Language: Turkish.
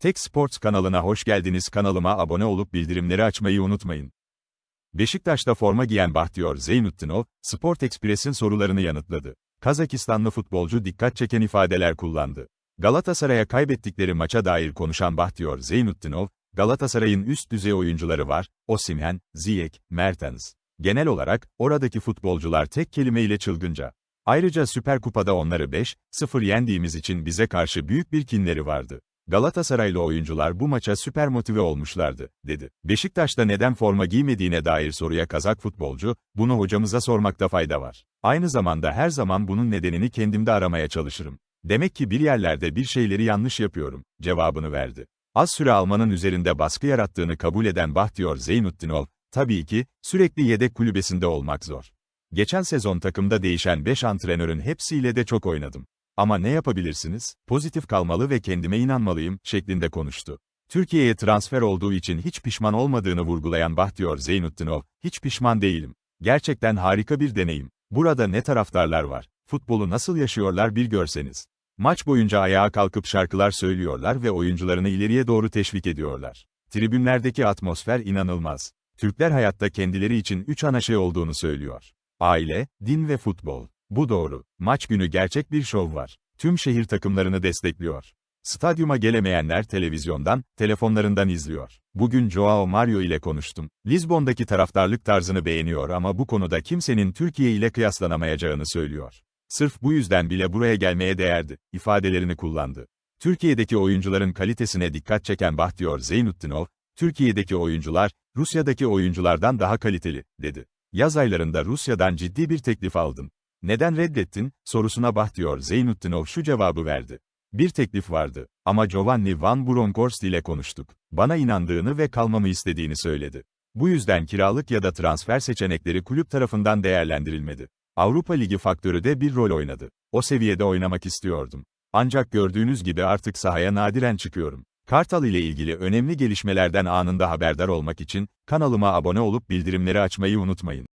Tek Sports kanalına hoş geldiniz. Kanalıma abone olup bildirimleri açmayı unutmayın. Beşiktaş'ta forma giyen Bahtiyar Zeynutdinov, Sport Express'in sorularını yanıtladı. Kazakistanlı futbolcu dikkat çeken ifadeler kullandı. Galatasaray'a kaybettikleri maça dair konuşan Bahtiyar Zeynutdinov, Galatasaray'ın üst düzey oyuncuları var, Osimhen, Ziyech, Mertens. Genel olarak, oradaki futbolcular tek kelimeyle çılgınca. Ayrıca Süper Kupa'da onları 5-0 yendiğimiz için bize karşı büyük bir kinleri vardı. Galatasaraylı oyuncular bu maça süper motive olmuşlardı, dedi. Beşiktaş'ta neden forma giymediğine dair soruya Kazak futbolcu, bunu hocamıza sormakta fayda var. Aynı zamanda her zaman bunun nedenini kendimde aramaya çalışırım. Demek ki bir yerlerde bir şeyleri yanlış yapıyorum, cevabını verdi. Az süre almanın üzerinde baskı yarattığını kabul eden Bahtiyar Zeynutdinov, tabii ki, sürekli yedek kulübesinde olmak zor. Geçen sezon takımda değişen 5 antrenörün hepsiyle de çok oynadım. Ama ne yapabilirsiniz? Pozitif kalmalı ve kendime inanmalıyım, şeklinde konuştu. Türkiye'ye transfer olduğu için hiç pişman olmadığını vurgulayan Bahtiyar Zeynutdinov, hiç pişman değilim. Gerçekten harika bir deneyim. Burada ne taraftarlar var, futbolu nasıl yaşıyorlar bir görseniz. Maç boyunca ayağa kalkıp şarkılar söylüyorlar ve oyuncularını ileriye doğru teşvik ediyorlar. Tribünlerdeki atmosfer inanılmaz. Türkler hayatta kendileri için üç ana şey olduğunu söylüyor. Aile, din ve futbol. Bu doğru. Maç günü gerçek bir şov var. Tüm şehir takımlarını destekliyor. Stadyuma gelemeyenler televizyondan, telefonlarından izliyor. Bugün Joao Mario ile konuştum. Lizbon'daki taraftarlık tarzını beğeniyor ama bu konuda kimsenin Türkiye ile kıyaslanamayacağını söylüyor. Sırf bu yüzden bile buraya gelmeye değerdi, ifadelerini kullandı. Türkiye'deki oyuncuların kalitesine dikkat çeken Bahtiyar Zeynutdinov, Türkiye'deki oyuncular, Rusya'daki oyunculardan daha kaliteli, dedi. Yaz aylarında Rusya'dan ciddi bir teklif aldım. Neden reddettin, sorusuna Bahtiyar Zeynutdinov şu cevabı verdi. Bir teklif vardı, ama Giovanni Van Bronckhorst ile konuştuk. Bana inandığını ve kalmamı istediğini söyledi. Bu yüzden kiralık ya da transfer seçenekleri kulüp tarafından değerlendirilmedi. Avrupa Ligi faktörü de bir rol oynadı. O seviyede oynamak istiyordum. Ancak gördüğünüz gibi artık sahaya nadiren çıkıyorum. Kartal ile ilgili önemli gelişmelerden anında haberdar olmak için, kanalıma abone olup bildirimleri açmayı unutmayın.